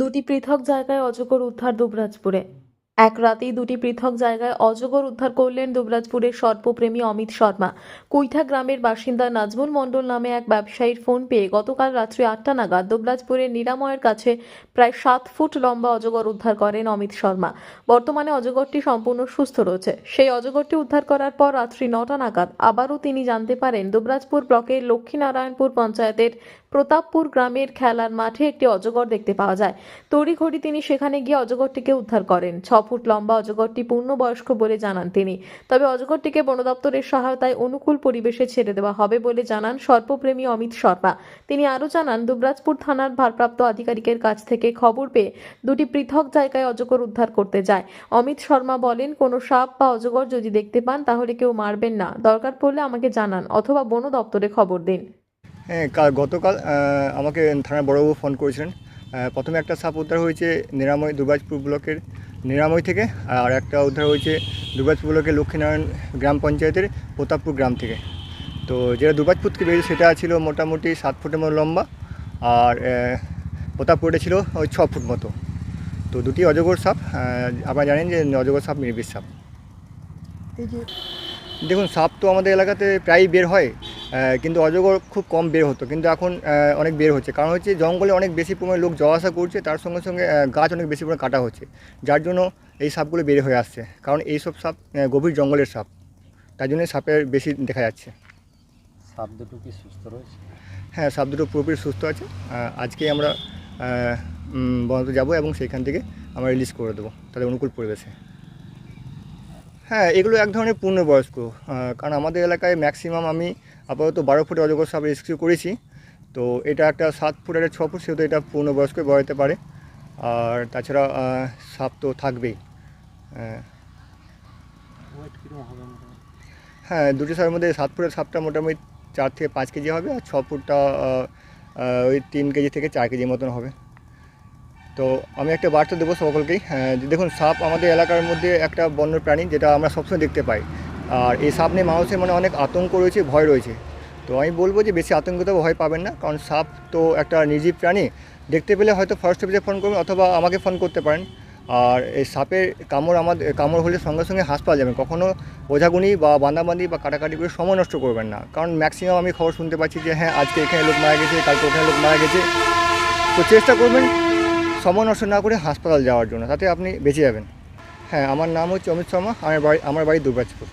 দুটি পৃথক জায়গায় অজগর উদ্ধার দুবরাজপুরে। এক রাতেই দুটি পৃথক জায়গায় অজগর উদ্ধার করলেন দুবরাজপুরের সর্পপ্রেমী অমিত শর্মা। কুইঠা গ্রামের বাসিন্দা নাজমুল মণ্ডল নামে এক ব্যবসায়ীর ফোন পেয়ে গতকাল রাত্রি আটটা নাগাদ দুবরাজপুরের নিরাময়ের কাছে প্রায় সাত ফুট লম্বা অজগর উদ্ধার করেন অমিত শর্মা। বর্তমানে অজগরটি সম্পূর্ণ সুস্থ রয়েছে। সেই অজগরটি উদ্ধার করার পর রাত্রি নটা নাগাদ আবারও তিনি জানতে পারেন দুবরাজপুর ব্লকের লক্ষ্মীনারায়ণপুর পঞ্চায়েতের প্রতাপপুর গ্রামের খেলার মাঠে একটি অজগর দেখতে পাওয়া যায়। তড়িঘড়ি তিনি সেখানে গিয়ে অজগরটিকে উদ্ধার করেন। ছ ফুট লম্বা অজগরটি পূর্ণবয়স্ক বলে জানান তিনি। তবে অজগরটিকে বন দপ্তরের সহায়তায় অনুকূল পরিবেশে ছেড়ে দেওয়া হবে বলে জানান সর্পপ্রেমী অমিত শর্মা। তিনি আরও জানান, দুবরাজপুর থানার ভারপ্রাপ্ত আধিকারিকের কাছ থেকে খবর পেয়ে দুটি পৃথক জায়গায় অজগর উদ্ধার করতে যায়। অমিত শর্মা বলেন, কোনো সাপ বা অজগর যদি দেখতে পান তাহলে কেউ মারবেন না। দরকার পড়লে আমাকে জানান অথবা বন দপ্তরে খবর দিন। হ্যাঁ কাল গতকাল আমাকে থানার বড়বাবু ফোন করেছিলেন। প্রথমে একটা সাপ উদ্ধার হয়েছে নিরাময় দুর্গাজপুর ব্লকের নিরাময় থেকে আর একটা উদ্ধার হয়েছে দুর্গাজপুর ব্লকের লক্ষ্মীনারায়ণ গ্রাম পঞ্চায়েতের প্রতাপপুর গ্রাম থেকে। তো যেটা দুর্গাজপুর থেকে বেরিয়েছে সেটা ছিল মোটামুটি সাত ফুটের মতো লম্বা আর আহ, প্রতাপপুরে ছিল ওই ছ ফুট মতো। তো দুটি অজগর সাপ আপনারা জানেন যে অজগর সাপ নির্বিষ সাপ। দেখুন সাপ তো আমাদের এলাকাতে প্রায়ই বের হয়। কিন্তু অজগর খুব কম বের হতো কিন্তু এখন অনেক বের হচ্ছে। কারণ হচ্ছে জঙ্গলে অনেক বেশি পরিমাণে লোক যাওয়া আসা করছে তার সঙ্গে সঙ্গে গাছ অনেক বেশি পরিমাণে কাটা হচ্ছে যার জন্য এই সাপগুলো বের হয়ে আসছে। কারণ এই সব সাপ গভীর জঙ্গলের সাপ তার জন্য সাপের বেশি দেখা যাচ্ছে। সাপ দুটো কি সুস্থ রয়েছে? হ্যাঁ সাপ দুটো পুরোপুরি সুস্থ আছে। আজকে আমরা বনতে যাব এবং সেখান থেকে আমরা রিলিজ করে দেবো তাদের অনুকূল পরিবেশে। হ্যাঁ এগুলো এক ধরনের পূর্ণবয়স্ক। কারণ আমাদের এলাকায় ম্যাক্সিমাম আমি আপাতত বারো ফুটে অজগর সাপ রেস্কিউ করেছি। তো এটা একটা সাত ফুট একটা ছ ফুট, সেহেতু এটা পূর্ণবয়স্ক বড়াতে পারে। আর তাছাড়া সাপ তো থাকবেই। মোটামুটি হ্যাঁ দুটো সাপের মধ্যে সাত ফুটের সাপটা মোটামুটি চার থেকে পাঁচ কেজি হবে, আর ছ ফুটটা ওই তিন কেজি থেকে চার কেজির মতন হবে। তো আমি একটা বার্তা দেবো সকলকেই। যে দেখুন, সাপ আমাদের এলাকার মধ্যে একটা বন্য প্রাণী যেটা আমরা সবসময় দেখতে পাই। আর এই সাপ নিয়ে মানুষের মনে অনেক আতঙ্ক রয়েছে, ভয় রয়েছে। তো আমি বলব যে বেশি আতঙ্কিত ভয় পাবেন না, কারণ সাপ তো একটা নির্জীব প্রাণী। দেখতে পেলে হয়তো ফরেস্ট অফিসে ফোন করবেন অথবা আমাকে ফোন করতে পারেন। আর এই সাপের কামড় আমাদের, কামড় হলে সঙ্গে সঙ্গে হাসপাতাল যাবেন কখনও ওঝাগুনি বা বান্দাবান্দি বা কাটাকাটি করে সময় নষ্ট করবেন না। কারণ ম্যাক্সিমাম আমি খবর শুনতে পাচ্ছি যে হ্যাঁ আজকে এখানে লোক মারা গেছে, কালকে ওখানে লোক মারা গেছে। তো চেষ্টা করবেন সময় নষ্ট না করে হাসপাতাল যাওয়ার জন্য, তাতে আপনি বেঁচে যাবেন। হ্যাঁ আমার নাম হচ্ছে অমিত শর্মা, আমার বাড়ি আমার বাড়ি দুর্গাজপুর